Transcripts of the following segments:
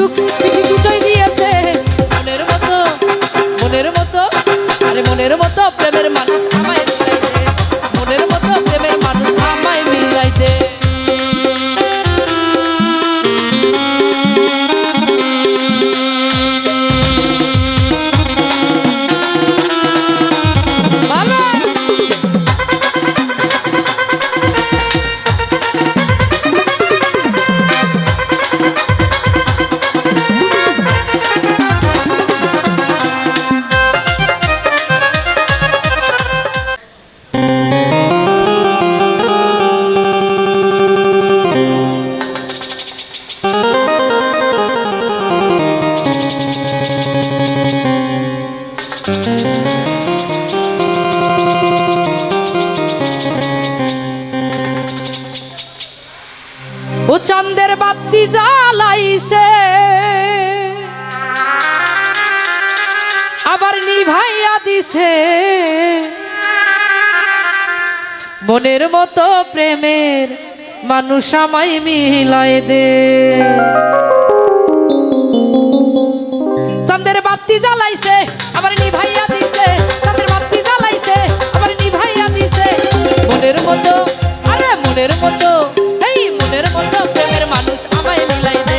সুখ পিঠি দুটোই দিয়েছে। মনের মতো মনের মতো আরে মনের মতো প্রেমের মানুষ। চাঁদের বাতি জ্বালাইছে। আবার নিভাইয়া দিছে। মনের মতো প্রেমের মানুষ আমায় মিলাই দে। চাঁদের বাতি জ্বালাইছে, আবার নিভাইয়া দিছে। চাঁদের বাতি জ্বালাইছে, আবার নিভাইয়া দিছে। মনের মতো, আরে মনের মতো মনের মতো প্রেমের মানুষ আমায় মিলাই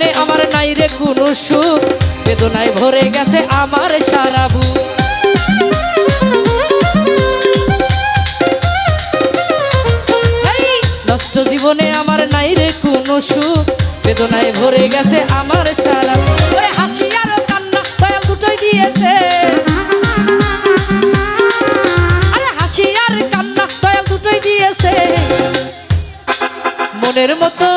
জীবনে আমার নাই রে কোনো সুখ বেদনায় ভরে গেছে আমার সারা বুক। নষ্ট জীবনে আমার নাই রে কোনো সুখ বেদনায় ভরে গেছে আমার সারা ওরে হাসি আর কান্না, দয়াল দুটোই দিয়েছে। আরে হাসি আর কান্না, দয়াল দুটোই দিয়েছে। মনের মতো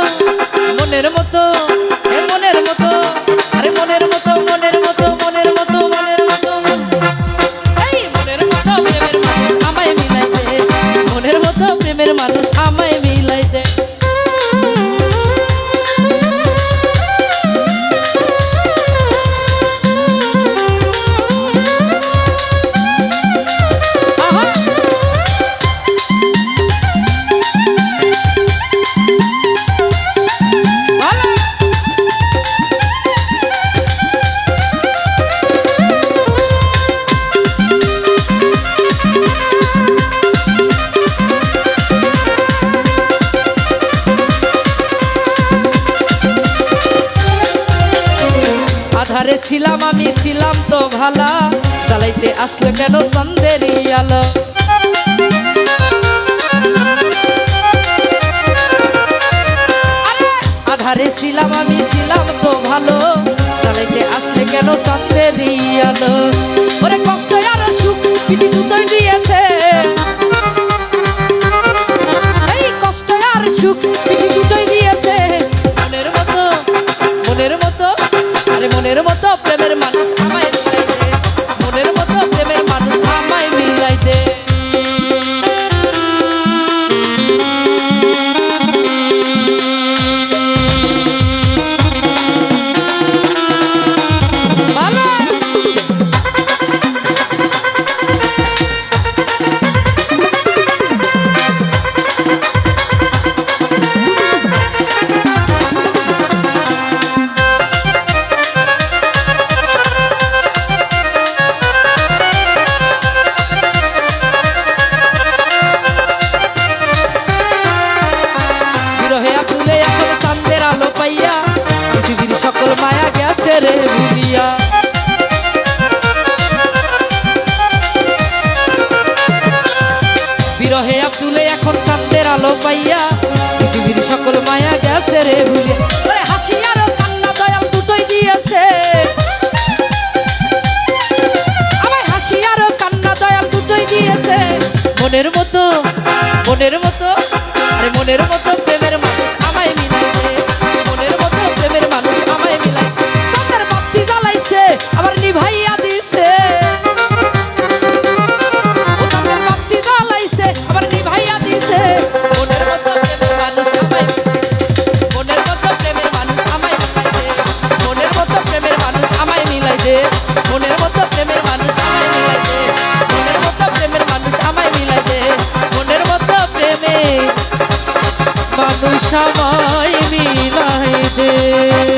আধারে ছিলাম, আমি ছিলাম তো ভালা। জ্বালাইতে আসলে কেন চন্দেরি আলো। আধারে ছিলাম, আমি ছিলাম তো ভালো। জ্বালাইতে আসলে কেন চন্দেরি আলো। ওরে কষ্ট আর সুখ পিটি দুটোই দিয়েছে। প্রেমের মানুষ রে ভুলিয়া বিরহে আব্দুলে এখন চান্দের আলো পাইয়া পৃথিবীর সকল মায়া গেছে রে হাসি আর কান্না দয়াল দুটোই দিয়েছে। আমায় হাসি আর কান্না দয়াল দুটোই মনের মতো মনের মতো, আরে মনের মতো আমায় মিলাই দে